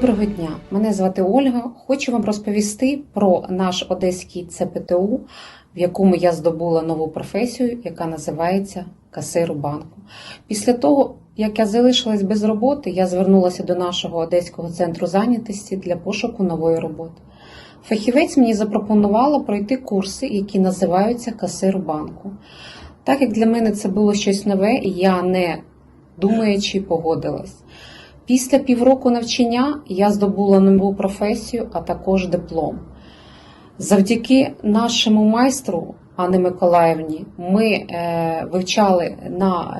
Доброго дня, мене звати Ольга. Хочу вам розповісти про наш одеський ЦПТУ, в якому я здобула нову професію, яка називається касиру банку. Після того, як я залишилась без роботи, я звернулася до нашого одеського центру зайнятості для пошуку нової роботи. Фахівець мені запропонувала пройти курси, які називаються касир банку. Так як для мене це було щось нове, я не думаючи погодилась. Після півроку навчання я здобула нову професію, а також диплом. Завдяки нашому майстру Анни Миколаївні ми е, вивчали на,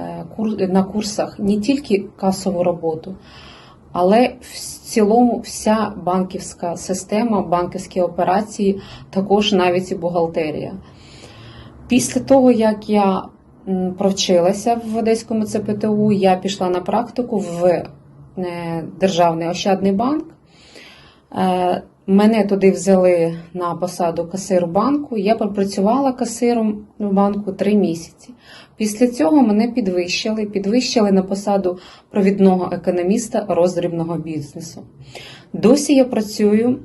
е, на курсах не тільки касову роботу, але в цілому вся банківська система, банківські операції, також навіть і бухгалтерія. Після того, як я провчилася в Одеському ЦПТУ, я пішла на практику в Державний Ощадний банк. Е, Мене туди взяли на посаду касиру банку. Я пропрацювала касиром в банку три місяці. Після цього мене підвищили, підвищили на посаду провідного економіста роздрібного бізнесу. Досі я працюю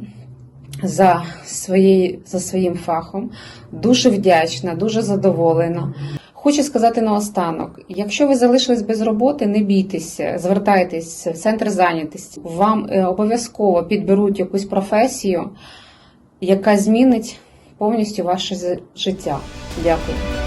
за, своєю, за своїм фахом, дуже вдячна, дуже задоволена. Хочу сказати наостанок: якщо ви залишились без роботи, не бійтеся, звертайтесь в центр зайнятості. Вам е, обов'язково підберуть якусь професію, яка змінить повністю ваше життя. Дякую.